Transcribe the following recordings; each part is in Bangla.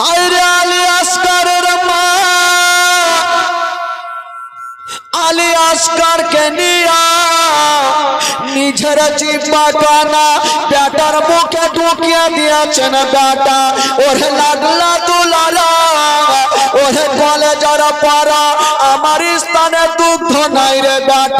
হায় রে আলী আসকারের মা আলী আসকারকে নিয়া নিজের জিব্বা কানা বেটার মুখে ঢুকিয়ে দিয়েছেন বেটা ওরে লাগলা তুলালা ওরে কলেজের পাড়া আমার স্থানে দুগ্ধ নাই রে বেটা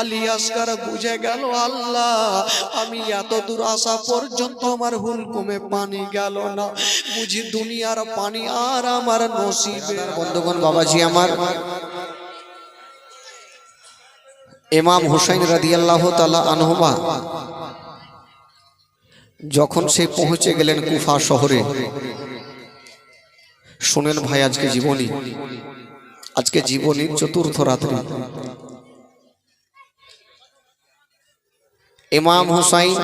আলী আসগার বুঝে গেল আল্লাহ, আমি এত দূর আসা পর্যন্ত আমার হুলকুমে পানি গেল না। বুঝি দুনিয়ার পানি আর আমার নসিবে। বন্ধুগণ, বাবাজি আমার। ইমাম হুসাইন রাদিয়াল্লাহু তাআলা আনহুমা যখন সে পৌঁছে গেলেন কুফা শহরে, শুনেন ভাই, আজকে জীবনী। আজকে জীবনীর চতুর্থ রাত্রি। ইমাম হুসাইন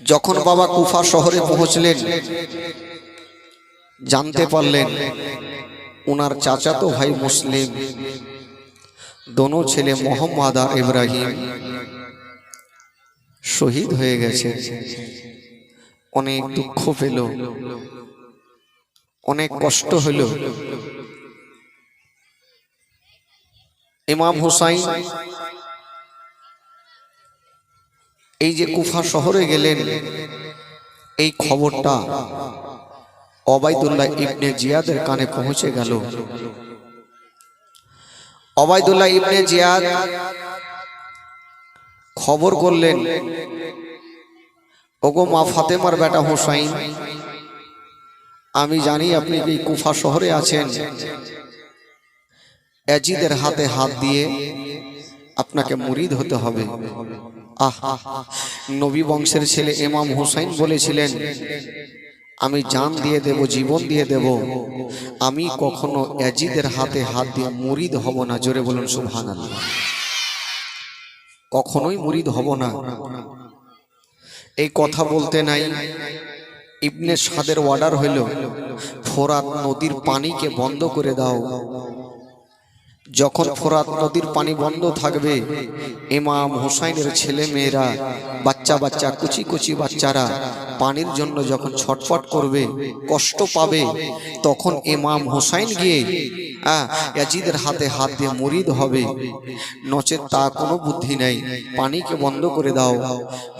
যখন বাবা কুফা শহরে পৌঁছলেন জানতে পারলেন ওনার চাচাতো ভাই মুসলিম দোনো ছেলে মোহাম্মদ আর ইব্রাহিম শহীদ হয়ে গেছে। অনেক দুঃখ পেল অনেক কষ্ট হইল ইমাম হুসাইন এই যে কুফা শহরে গেলেন এই খবরটা অবাইদুল্লাহ ইবনে জিয়াদের কানে পৌঁছে গেল। অবাইদুল্লাহ ইবনে জিয়াদ খবর করলেন ওগো মা ফাতেমার বেটা হুসাইন আমি জানি আপনি এই কুফা শহরে আছেন। অ্যাজিদের হাতে হাত দিয়ে আপনাকে মুরিদ হতে হবে। আহ নবী বংশের ছেলে ইমাম হুসাইন বলেছিলেন আমি জান দিয়ে দেব জীবন দিয়ে দেব। আমি কখনো অ্যাজিদের হাতে হাত দিয়ে মুরিদ হব না। জোরে বলুন সুবহান কখনোই মুরিদ হব না। এই কথা বলতে নাই। ইবনে সাদের অর্ডার হইল ফোরাত নদীর পানিকে বন্ধ করে দাও। যখন ফোরাত নদীর পানি বন্ধ থাকবে, ইমাম হুসাইনের ছেলে মেয়েরা বাচ্চা বাচ্চা, কুচি কুচি বাচ্চারা পানির জন্য যখন ছটফট করবে, কষ্ট পাবে, তখন ইমাম হুসাইন গিয়ে ইয়াজিদের হাতে হাত দিয়ে মুরিদ হবে। নচেত তা কোনো বুদ্ধি নেই। পানিকে বন্ধ করে দাও।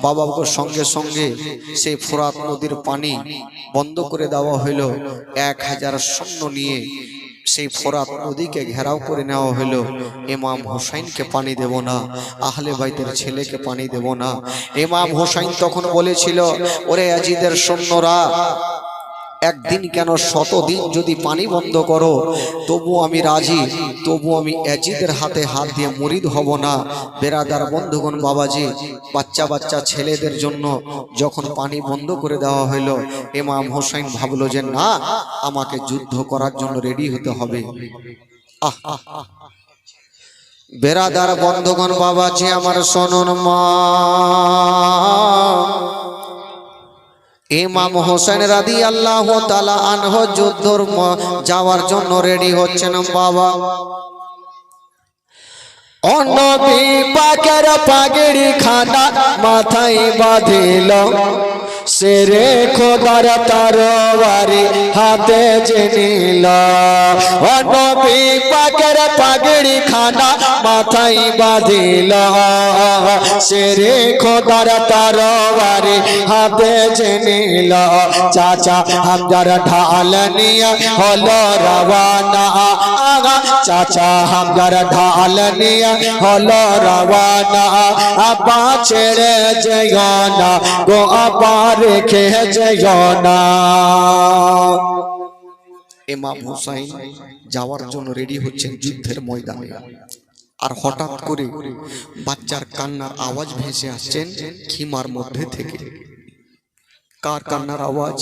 বাবাকে সঙ্গে সঙ্গে সেই ফোরাত নদীর পানি বন্ধ করে দেওয়া হইল। এক হাজার সৈন্য নিয়ে সেই ফোরাত নদীকে ঘেরাও করে নেওয়া হলো। এমাম হোসাইনকে পানি দেব না, আহলে বাইতের ছেলেকে পানি দেব না। এমাম হোসাইন তখন বলেছিল, ওরে আজিদের সৈন্যরা একদিন কেন শতদিন যদি পানি বন্ধ করো, তবু আমি রাজি, তবু আমি অ্যাজিদের হাতে হাত দিয়ে মরিদ হব না। বেরাদার বন্ধুগণ বাবাজি, বাচ্চা বাচ্চা ছেলেদের জন্য যখন পানি বন্ধ করে দেওয়া হলো ইমাম হোসাইন ভাবলো যে না, আমাকে যুদ্ধ করার জন্য রেডি হতে হবে। আহ। বেরাদার বন্ধুগণ বাবাজি, আমার শোনন মা। ইমাম হোসেন রাদি আল্লাহ তালা আনহ যুদ্ধর যাওয়ার জন্য রেডি হচ্ছেন বাবা। অন্য পাকের পাগড়ি খানা মাথায় বাঁধিল। সেরে খোদার তরবারি হাতে জেনিল অনবী পাকের পাগড়ি খানা মাথায় বাঁধিল। সেরে খোদার তরবারি হাতে জেনিল চাচা হামজার ঢাল নিয়ে হলো রবানা আগা চাচা হামজার ঢাল নিয়ে হলো রবানা আব্বা ছেড়ে যেও না গো আব্বা রেখে যেও ইমাম হুসাইন যাওয়ার জন্য রেডি হচ্ছেন যুদ্ধের ময়দানে। আর হঠাৎ করে বাচ্চার কান্নার আওয়াজ ভেসে আসছেন খিমার মধ্যে থেকে। কার কান্নার আওয়াজ?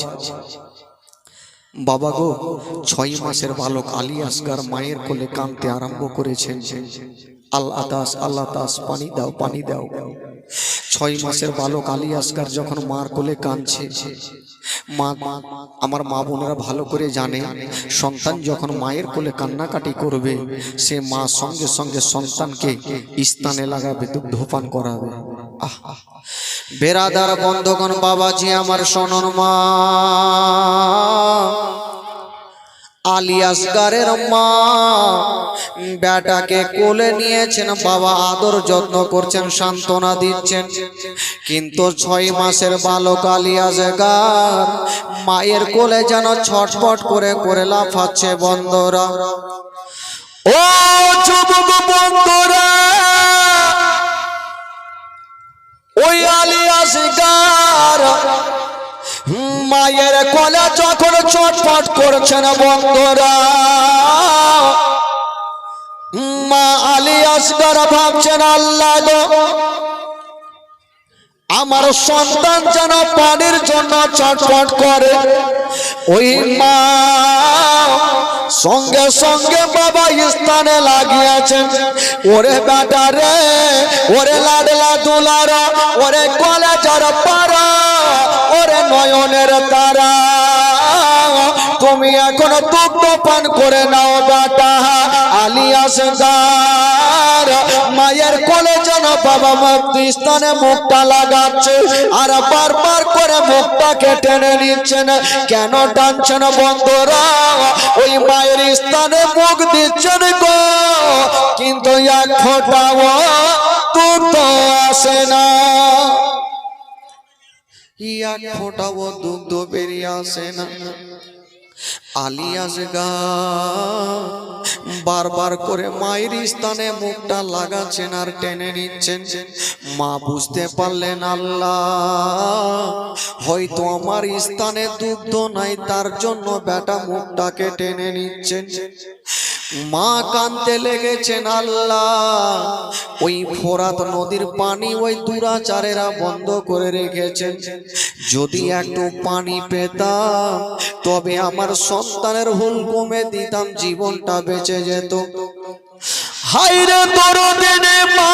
বাবা গো, ছয় মাসের বালক আলী আসগার মায়ের কোলে কাঁদতে আরম্ভ করেছেন। আল্লাহ দাস আল্লাহ পানি দাও পানি দাও। ছয় মাসের বালক আলী আসগার যখন মার কোলে কাঁদছে। মা আমার মা বোনেরা ভালো করে জানে সন্তান যখন মায়ের কোলে কান্নাকাটি করবে সে মা সঙ্গে সঙ্গে সন্তানকে স্থানে লাগাবে দুগ্ধপান করাবে। আহ। বেরাদার বন্ধগণ বাবাজি আমার শোনন মা। আলিয়াসগারের মা। বেটাকে কোলে নিয়েছেন, বাবা আদর যত্ন করছেন, সান্ত্বনা দিচ্ছেন। কিন্তু ছয় মাসের বালক আলিয়াসগার মায়ের কোলে যেন ছটফট করে করে লাফাচ্ছে বন্ধরা। ও যুবক বন্ধরা, ওই আলিয়াসগার মায়ের কলে যখন ছটফট করছেন বন্ধরা, মা আলী আসগর ভাবছেন, আল্লাহ আমার সন্তান যেন পানির জন্য ছটফট করে। ওই মা সঙ্গে সঙ্গে বাবা স্থানে লাগিয়েছেন। ওরে বেটা রে, ওরে লাডলা দুলারা, ওরে কলেজার পারা ওরে নয়নের তারা, তুমি এখন দুগ্ধ পান করে নাও বেটা। আলিয়াস মায়ের কোলে যেন বাবা মুক্তি স্থানে মুখটা লাগাচ্ছে, আর বারবার করে মুখটাকে টেনে নিচ্ছেন। কেন টানছেন বন্ধুরা, ওই মায়ের স্থানে মুখ দিচ্ছেন গো। কিন্তু এক ফোটাও দুধ আসে না। এক ফোটাও দুগ্ধ বেরিয়ে আসে না। আলিয়াস গা বারবার করে মায়ের স্থানে মুখটা লাগাচ্ছেন আর টেনে নিচ্ছেন। মা বুঝতে পারলেন, আল্লাহ, হয়তো আমার স্থানে দুগ্ধ নাই, তার জন্য বেটা মুখটাকে টেনে নিচ্ছেন। মা কানতে লেগেছেন আল্লাহ। ওই ফোরাত নদীর পানি ওই দুরাচারেরা বন্ধ করে রেখেছেন। যদি একটু পানি পেতাম, তবে আমার সন্তানের ভুল কমে দিতাম, জীবনটা বেঁচে যেত। হাইরে দরদিনে মা,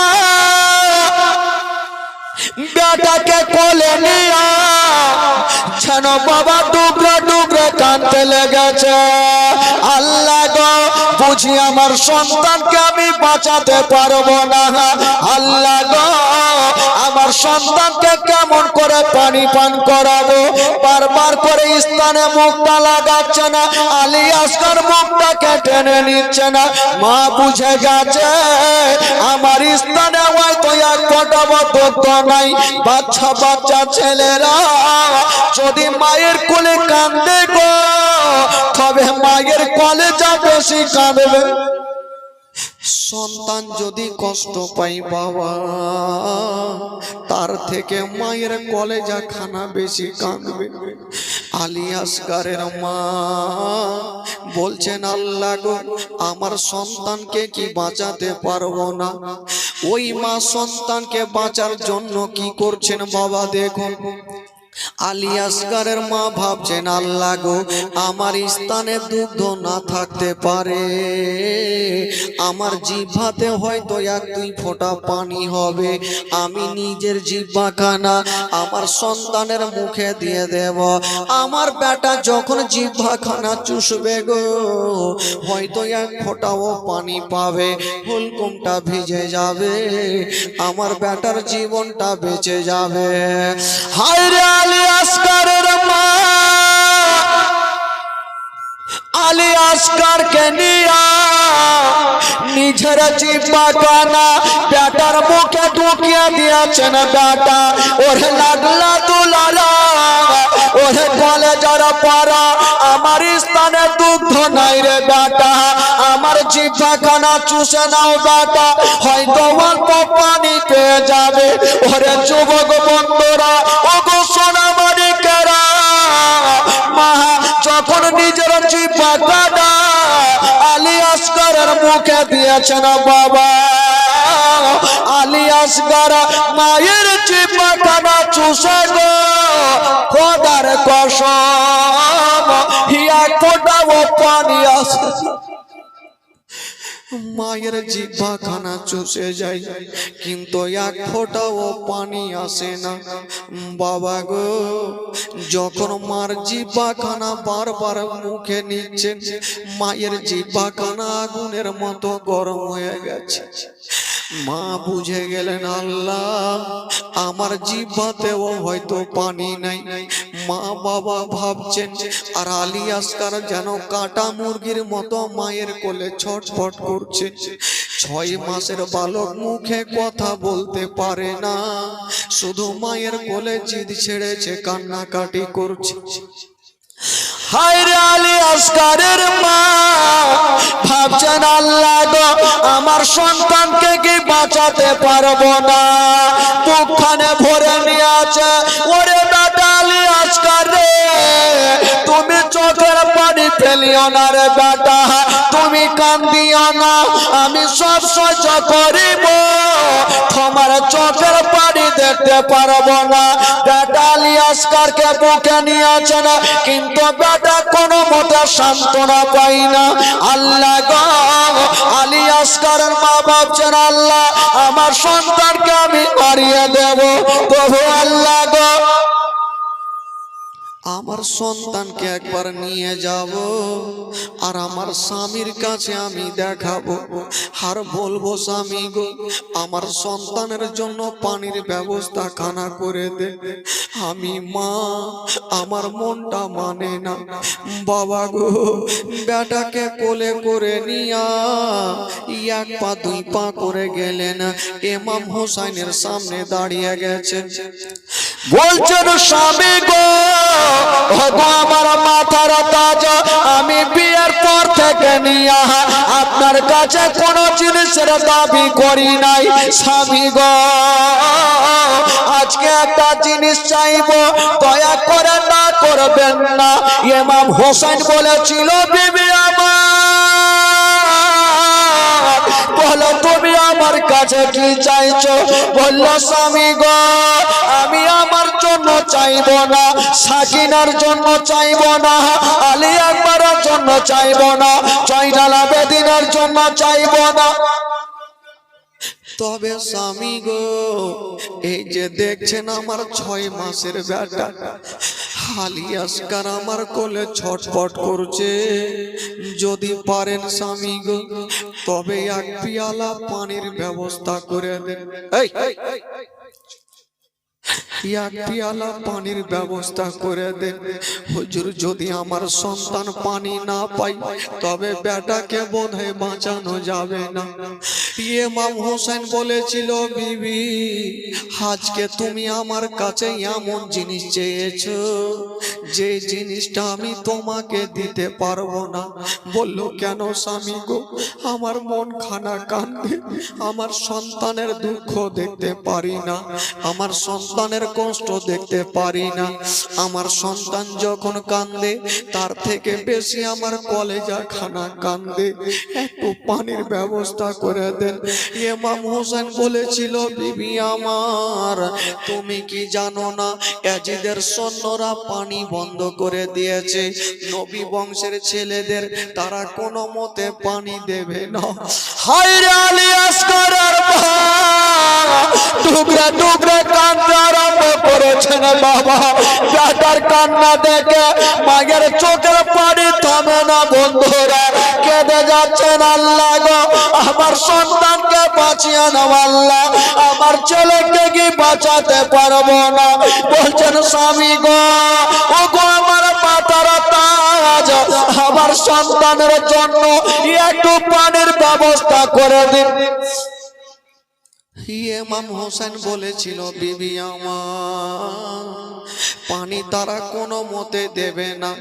বেটাকে কোলে নিয়া যেন বাবা টুকরো টুকরো কানতে লেগেছে। বুঝি আমার সন্তানকে আমি বাঁচাতে পারব না। আল্লাহ আমার সন্তানকে কেমন করে পানি পান করাবো? বারবার করে স্থানে মুখটা লাগাচ্ছে না, আলী আসকার মুখটাকে টেনে নিচ্ছে না। মা বুঝে গেছে, আমার স্থানে হয়তো এক ফোটা নাই। বাচ্চা বাচ্চা ছেলেরা, যদি মায়ের কোলে কান্দে গো, তবে মায়ের কলে যা বেশি কাঁদবে সন্তান যদি কষ্ট পাই বাবা, তার থেকে মায়ের কলেজা খানা বেশি কাঁদবে। আলী আসগারের মা বলছেন, আল্লাহ আমার সন্তানকে কি বাঁচাতে পারব না? ওই মা সন্তানকে বাঁচার জন্য কি করছেন বাবা, দেখুন। আলী আসগারের মা ভাবছেন, আল্লাহ গো, আমার স্থানে দুগ্ধ না থাকতে পারে। আমার জিভাতে হয়তো এক, দুই ফোঁটা পানি হবে। আমি নিজের জিভা খানা আমার সন্তানের মুখে দিয়ে দেব। আমার বেটা যখন জিভা খানা চুষবে গো, হয়তো এক ফোঁটাও পানি পাবে, হুলকুমটা ভিজে যাবে। আমার বেটার জীবনটা বেঁচে যাবে। হায় রে আলী আসকারের মা আলী আসকারকে নিয়া নিজের জিব্বা কানা বেটার মুখে ঢুকিয়ে দিয়েছেন বেটা ওরে লাগলা তুলারা ওরে কলে যারা পারা আমার স্থানে দুগ্ধ নাই রে বেটা আমার জিভা খানা চুষে নাও বেটা, হয়তো অল্প পানি পেয়ে যাবে ওরে যুবক বন্ধুরা, ওগো সোনা মানিকেরা, মা, যখন নিজের কাটা আলী আসকারের মুখে দিয়েছেন বাবা, আলী আসগার মায়ের কানা চুষে গো, খোদার সময় এক ফোঁটাও পানি আসে। মায়ের জিভা খানা চষে যায়, কিন্তু এক ফোঁটাও পানি আসে না। বাবা গো, যখন মার জিভা খানা বারবার মুখে নিচ্ছেন, মায়ের জিভা খানা আগুনের মতো গরম হয়ে গেছে। মা বুঝে গেলেন, আল্লাহ, আমার জিভাতেও হয়তো পানি নাই। মা বাবা ভাবছেন, আর আলী আসকার যেন কাটা মুরগির মতো মায়ের কোলে ছটফট করছে। ছয় মাসের বালক মুখে কথা বলতে পারে না। শুধু মায়ের কোলে জিদ ছেড়েছে, কান্নাকাটি করছে। হায়রে আলী আসকারের মা, ভাবছেন, আল্লাহ আমার সন্তানকে কি বাঁচাতে পারব না? বুকখানে ভরে নিয়ে আছে, ওরে বেটা আজকার রে, তুমি ফেলিও না রে বেটা, তুমি কান্দিও না, আমি সব সহ্য করিব। তোমার চোখের পানি দেখতে পারব না। বেটা আলী আসকারকে বুকে নিয়েছে না কিন্তু বেটা কোনো মতে সান্ত্বনা পাই না। আল্লাহ গো আলী আসকারের মা ভাবছেন, আল্লাহ, আমার সন্তানকে আমি হারিয়ে দেব। প্রভু আল্লাহ গো আমার সন্তানকে একবার নিয়ে যাব আর আমার স্বামীর কাছে আমি দেখাবো। আর বলব, স্বামী গো, আমার সন্তানের জন্য পানির ব্যবস্থা খানা করে দে। আমি মা, আমার মনটা মানে না। বাবা গো, বেটাকে কোলে করে নিয়া এক পা, দুই পা করে গেলেন। এমাম হোসাইনের সামনে দাঁড়িয়ে গেছেন। বলছেন, স্বামী গো আমার মাথার তাজ। আমি বিয়ের পর থেকে নিয়ে আপনার কাছে কোনো জিনিসের দাবি করি নাই। স্বামী গো, আজকে একটা জিনিস চাইব, দয়া করে না করবেন না। ইমাম হোসেন বলেছিল, বিবি বলো তুমি আমার কাছে কি চাইছো? বলল, স্বামী গো, আমি আমার জন্য চাইব না, সাকিনার জন্য চাইব না, আলী আকবরের জন্য চাইব না চৈনালা বেদিনের জন্য চাইব না। তবে স্বামী গো, এই যে দেখছেন আমার ছয় মাসের বেটা হালিয়াসকার আমার কোলে ছটফট করছে। যদি পারেন স্বামী গো, তবে এক পিয়ালা পানির ব্যবস্থা করে দেন। পিয়ালা পানির ব্যবস্থা করে দেন। হুজুর, যদি আমার সন্তান পানি না পাই তবে বেটাকে বোধহয় বাঁচানো যাবে না। ইমাম হোসেন বলেছিল, বিবি, আজকে তুমি আমার কাছে এমন জিনিস চেয়েছো যে জিনিসটা আমি তোমাকে দিতে পারব না। বলল, কেন স্বামী গো? আমার মন খানা কান্দে। আমার সন্তানের দুঃখ দেখতে পারি না। আমার সন্তানের কষ্ট দেখতে পারি না। আমার সন্তান যখন কান্দে, তার থেকে বেশি আমার কলেজা খানা কান্দে। একটু পানির ব্যবস্থা করে দেন। ইমাম হোসেন বলেছিল, বিবি আমার, তুমি কি জানো না? এজিদের সৈন্যরা পানি বন্ধ করে দিয়েছে। নবী বংশের ছেলেদের তারা কোনো মতে পানি দেবে না। হায়রে আলিয়াস করার টুকরা টুকরা কান্দতে করেছেন বাবা বেটার কান্না দেখে মায়ের চোখের পানি থামে না, বন্ধুরা, কেঁদে যাচ্ছেন আল্লাহ গো। আমার সন্তানকে বাঁচিয়ে নাও আল্লাহ, আমার ছেলেকে কি বাঁচাতে পারব না? বলছেন, স্বামী গো ও গো আমার মাতার তাজ, আমার সন্তানের জন্য একটু পানির ব্যবস্থা করে দিন। ইমাম হোসেন বলেছিল, বিবি আমার, পানি তারা কোনো মতে দেবে না।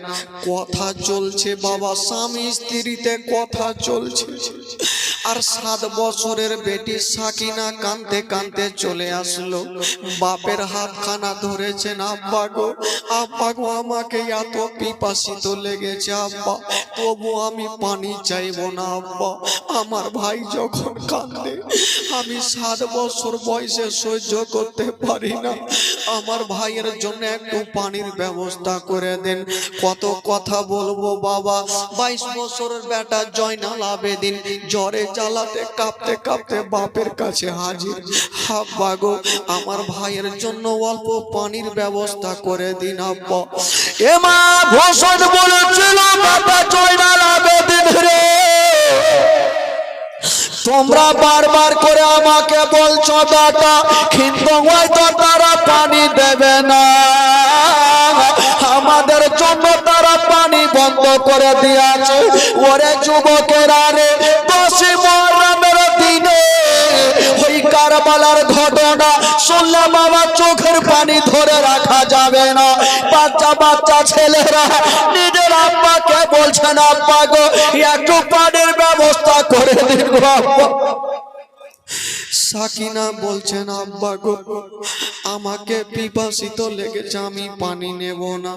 কথা চলছে বাবা, স্বামী স্ত্রীতে কথা চলছে। আর সাত বছরের বেটি সাকিনা কানতে কানতে চলে আসলো। বাপের হাতখানা ধরেছেন, আব্বা গো আব্বা গো, আমাকে এত পিপাসিত লেগেছে, আব্বা। তবু আমি পানি চাইব না, আব্বা। আমার ভাই যখন কান্দে আমি সাত বছর বয়সে সহ্য করতে পারি না। আমার ভাইয়ের জন্য একটু পানির ব্যবস্থা করে দেন। কত কথা বলব, বাবা। বাইশ বছরের বেটা জয়নাল আবেদিন জ্বরে জ্বালাতে, কাঁপতে কাঁপতে বাপের কাছে হাজির। হাব্বা গো, আমার ভাইয়ের জন্য অল্প পানির ব্যবস্থা করে দিন, আব্বা। এমা ভূষণ বলেছিল বাবা জয়নাল আবেদিন রে তোমরা বারবার করে আমাকে বলছো, দাদা, কিন্তু হয়তো তারা পানি দেবে না। আমাদের জন্য তারা পানি বন্ধ করে দিয়েছে। ওরে যুবকেরা রে দশই মহরমের দিনে। ওই কারবালার ঘটনা শুনলাম আমার চোখের পানি ধরে রাখা যাবে না। বাচ্চা বাচ্চা ছেলেরা, নিজের আব্বাকে বলছেন, আব্বা গো, একটু পানির ব্যবস্থা করে দিন আব্বা। সাকিনা বলছেন, আব্বা গো, আমাকে পিপাসিত লেগেছে, আমি পানি নেব না।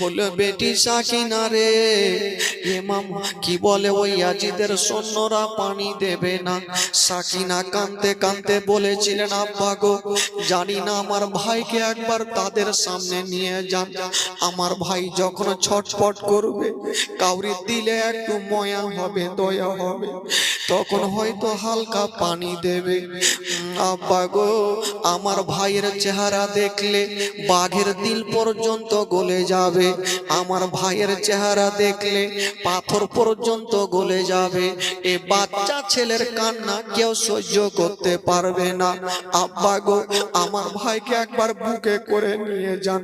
বলে বেটি সাকিনা রে এ এমাম কি বলে, ওই আজিদের সৈন্যরা পানি দেবে না। সাকিনা কানতে কানতে বলেছিলেন, আব্বা গো, জানি না, আমার ভাইকে একবার তাদের সামনে নিয়ে যান। আমার ভাই যখন ছটফট করবে কাউরি দিলে একটু ময়া হবে, দয়া হবে। তখন হয়তো হালকা পানি দেবে। আব্বা গো আমার ভাইয়ের চেহারা দেখলে বাঘের দিল পর্যন্ত গলে যাবে। আমার ভাইয়ের চেহারা দেখলে পাথর পর্যন্ত গলে যাবে। এ বাচ্চা ছেলের কান্না কেউ সহ্য করতে পারবে না। আব্বা গো আমার ভাইকে একবার বুকে করে নিয়ে যান।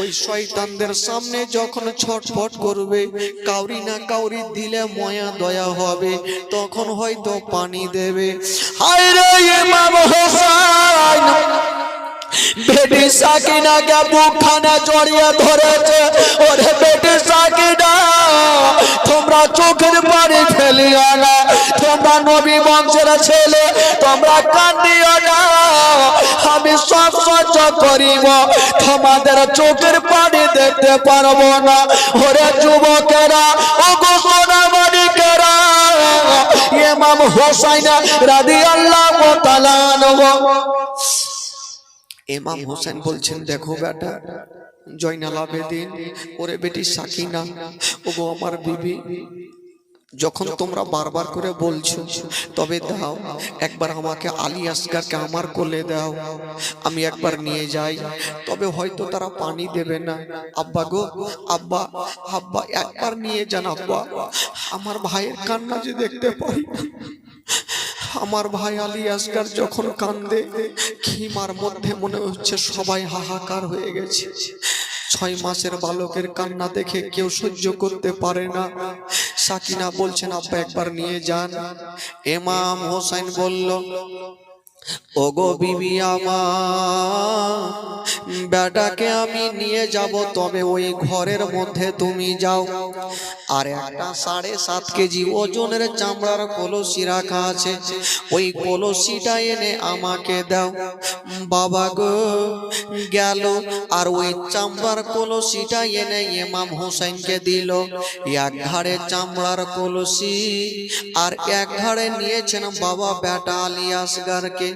ওই শয়তানদের সামনে যখন ছটফট করবে, কাউরি না কাউরি দিলে ময়া দয়া হবে, তখন হয়তো পানি দেবে। হায় রে ইমাম হোসেন। বেটি সাকিনাকে বুকখানে জড়িয়ে ধরেছে। ওরে বেটি সাকিনা, তোমরা চোখের পানি ফেলিও না। তোমরা নবী বংশের ছেলে, তোমরা কান্দিও না। আমি সব সহ্য করিব, তোমাদের চোখের পানি দেখতে পারব না। ওরে যুবকেরা ও মানিকেরা ইমাম হোসাইন রাদিয়াল্লাহু তাআলা আনহু। ইমাম হোসেন বলছেন, দেখো বেটা, জয়নাল আবেদিন, ওরে বেটি সাকিনা, ওগো আমার বিবি যখন তোমরা বারবার করে বলছো তবে দাও একবার আমাকে আলী আসগারকে আমার কোলে দাও আমি একবার নিয়ে যাই। তবে হয়তো তারা পানি দেবে না। আব্বা গো আব্বা আব্বা একবার নিয়ে যান আব্বা। আমার ভাইয়ের কান্না যে দেখতে পাই। আমার ভাই আলী আসগার যখন কান্দে খিমার মধ্যে মনে হচ্ছে সবাই হাহাকার হয়ে গেছে। ছয় মাসের বালকের কান্না দেখে কেউ সহ্য করতে পারে না। সাকিনা বলছেন আব্বা একবার নিয়ে যান। এমাম হোসেন বলল ওগো বিবি আমার, বেটাকে আমি নিয়ে যাব, তবে ওই ঘরের মধ্যে তুমি যাও। আর একটা সাড়ে সাত কেজি ওজনের চামড়ার কলসি রাখা আছে, ওই কলসিটা এনে আমাকে দাও। বাবা গো, গেল, আর ওই চামড়ার কলসিটা এনে ইমাম হোসেনকে দিল। এক ঘাড়ে চামড়ার কলসি, আর এক ঘাড়ে নিয়েছেন বাবা বেটা আলী আসগারকে।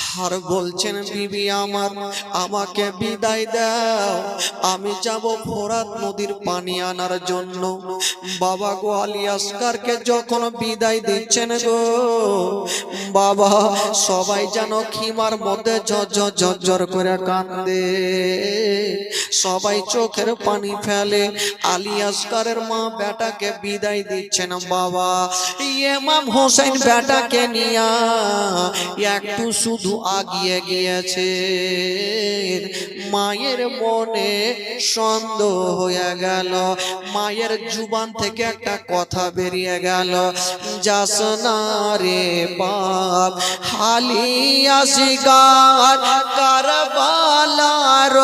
আর বলছেন বিবি আমার, আমাকে বিদায় দাও। আমি যাব ফোরাত নদীর পানি আনার জন্য। বাবা গো আলী আসগারকে যখন বিদায় দিচ্ছেন গো, বাবা সবাই যেন খিমার মধ্যে ঝরঝর করে কান্দে। সবাই চোখের পানি ফেলে। আলী আসগারের মা বেটাকে বিদায় দিচ্ছেন, বাবা, ইমাম হোসেন বেটাকে নিয়া একটু শুধু আগিয়ে গিয়েছে মায়ের মনে সন্দেহ হয়ে গেল। মায়ের জুবান থেকে একটা কথা বেরিয়ে গেল। যাস না রে বাপ, হালি আসিগার কারবালার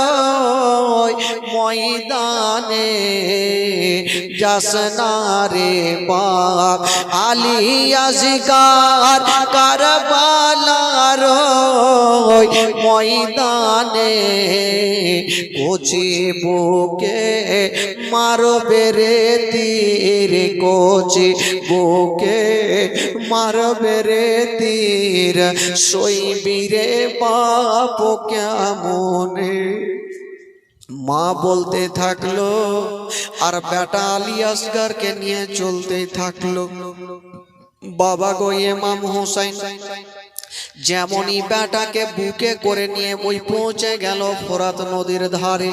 ময়দানে যাস বাপ আলী আজিকার কারবালার ময়দানে কোচি বুকে মারবে রে তীর, কোচি বুকে মারবে রে তীর। সইবি রে বাপ, কেমনে মা বলতে থাকল, আর বেটা আলী আসগারকে নিয়ে চলতে থাকল। বাবা গো ইমাম হোসাইন, যেমনই বেটাকে বুকে করে নিয়ে ওই পৌঁছে গেল ফোরাত নদীর ধারে,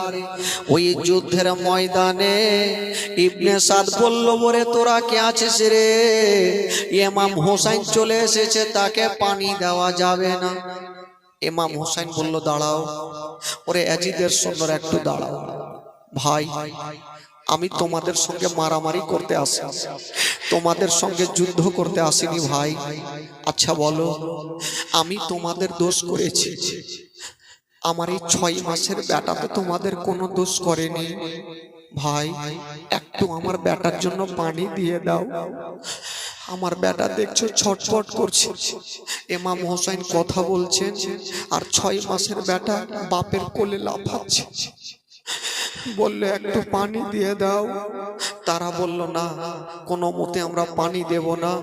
ওই যুদ্ধের ময়দানে। ইবনে সাদ বলল বরে তোরা কে আছিস রে? ইমাম হোসাইন চলে এসেছে, তাকে পানি দেওয়া যাবে না। ইমাম হোসাইন বলল, দাঁড়াও, ওরে অ্যাজিদের সুন্দর একটু দাঁড়াও। ভাই, আমি তোমাদের সঙ্গে মারামারি করতে আসি। তোমাদের সঙ্গে যুদ্ধ করতে আসিনি, ভাই। আচ্ছা বলো, আমি তোমাদের দোষ করেছি। আমার এই ছয় মাসের বেটা তো তোমাদের কোনো দোষ করেনি। ভাই, একটু আমার বেটার জন্য পানি দিয়ে দাও। আমার বেটা দেখছ ছটফট করছে। এমাম হোসাইন কথা বলছেন আর ছয় মাসের বেটা বাপের কোলে লাফাচ্ছে। বলল, একটু পানি দিয়ে দাও। তারা বলল, না, কোনো মতে আমরা পানি দেব না।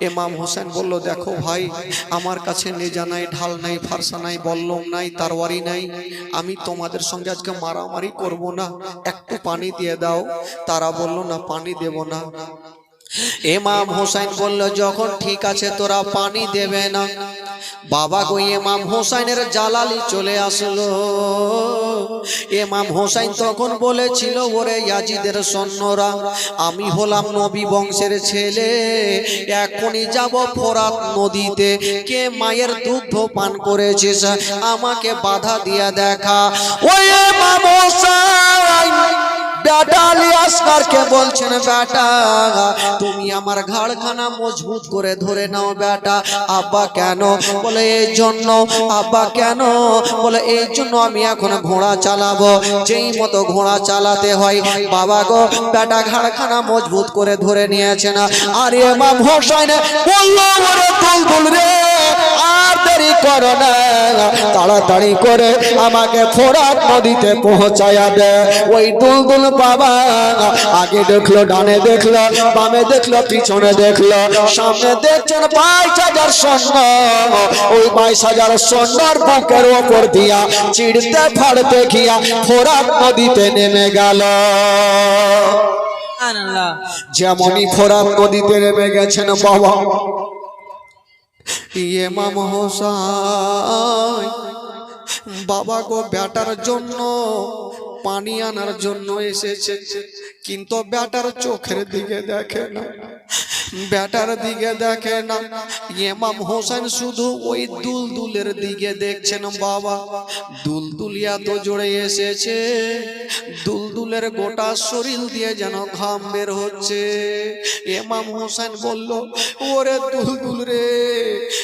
এমাম হোসেন বলল, দেখো ভাই, আমার কাছে নেজা নাই, ঢাল নাই, ফারসা নাই, বল্লম নাই, তারওয়ারি নাই। আমি তোমাদের সঙ্গে আজকে মারামারি করব না। একটু পানি দিয়ে দাও। তারা বলল, না, পানি দেব না। এমাম হোসাইন বলল, যখন ঠিক আছে, তোরা পানি দেবে না। বাবা গো এমাম হোসাইনের জালালি চলে আসলো। এমাম হোসাইন তখন বলেছিল, ওরে ইয়াজিদের সৈন্যরা, আমি হলাম নবী বংশের ছেলে। এখনই যাব ফোরাত নদীতে। কে মায়ের দুগ্ধ পান করেছিস? আমাকে বাধা দিয়া দেখা। ওই এমাম হোসাইন! বেটা জন্য। আমি এখন ঘোড়া চালাবো। যেই মতো ঘোড়া চালাতে হয়, বাবা গো, বেটা ঘাড়খানা মজবুত করে ধরে নিয়েছে না। আর বলল, ওরে রে! দেরি করো না। তাড়াতাড়ি করে আমাকে ফোরাত নদীতে পৌঁছায়া দে। ওই দুলদুল বাবা আগে দেখল ডানে দেখল বামে দেখল পিছনে দেখল। সামনে দেখছেন বাইশ হাজার সৈন্য ওই বাইশ হাজার সৈন্যর বুকের ওপর দিয়া চিড়তে ফাড়তে গিয়া ফোরাত নদীতে নেমে গেল। যেমনই ফোরাত নদীতে নেমে গেছেন বাবা। ইমাম হোসাই বাবা গো বেটার জন্য পানি আনার জন্য এসেছে। কিন্তু ব্যাটার চোখের দিকে দেখে না। ব্যাটার দিকে দেখে না। ইমাম হোসেন শুধু ওই দুলদুলের দিকে দেখছেন বাবা। দুলদুলিয়া তো জোরে এসেছে। দুলদুলের গোটা শরীর দিয়ে যেন ঘাম বের হচ্ছে। ইমাম হোসেন বলল, ওরে দুলদুল রে,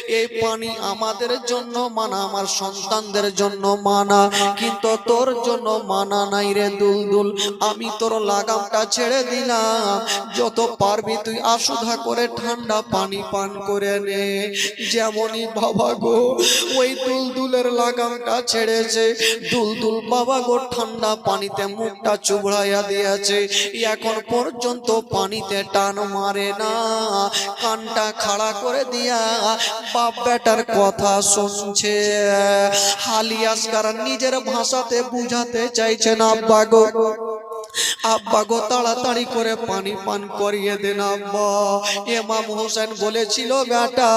এই পানি আমাদের জন্য মানা, আমার সন্তানদের জন্য মানা, কিন্তু তোর জন্য মানা নাই রে দুলদুল, আমি তোর লাগামটা ছেড়ে দিলাম। যত পারবি তুই আশুধা করে ঠান্ডা পানি পান করে নে। যেমনই বাবা গো, ওই দুলদুলের লাগামটা ছেড়েছে। দুলদুল বাবা গো ঠান্ডা পানিতে মুখটা চুবড়াইয়া দিয়েছে। এখন পর্যন্ত পানিতে টান মারে না। কানটা খাড়া করে দিয়া বাপ বেটার কথা শুনছে। হালিয়াস হালিয়াসকার নিজের ভাষাতে বুঝাতে চাইছেন আব্বা গো আব্বা গো, তাড়াতাড়ি করে পানি পান করিয়ে দেন আব্বা। এমাম হোসেন বলেছিল, বেটা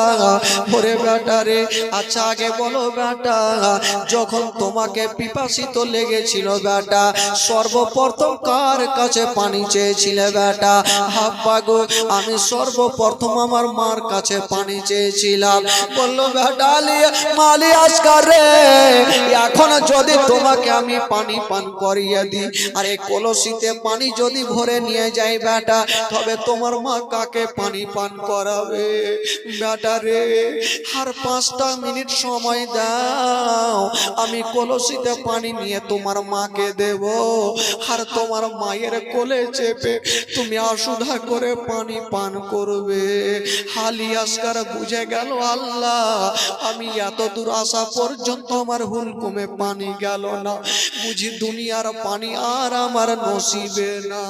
বেটা রে আচ্ছা আগে বলো বেটা, যখন তোমাকে পিপাসিত লেগেছিল বেটা, সর্বপ্রথম কার কাছে পানি চেয়েছিলে বেটা? আব্বা গো, আমি সর্বপ্রথম আমার মার কাছে পানি চেয়েছিলাম। বলল, বেটা মালি আসকার রে, এখন যদি তোমাকে আমি পানি পান করিয়ে দিই, আর কলসি কলসিতে পানি যদি ভরে নিয়ে যায় বেটা, তবে তোমার মা কাকে পানি পান করাবে? বেটা রে, আর পাঁচটা মিনিট সময় দাও, আমি কলসিতে পানি নিয়ে তোমার মাকে দেব। আর তোমার মায়ের কোলে চেপে তুমি অসুধা করে পানি পান করবে। হালি আসকার বুঝে গেল, আল্লাহ, আমি এত দূর আসা পর্যন্ত আমার হুলকুমে পানি গেল না। বুঝি দুনিয়ার পানি আর আমার নসিবে না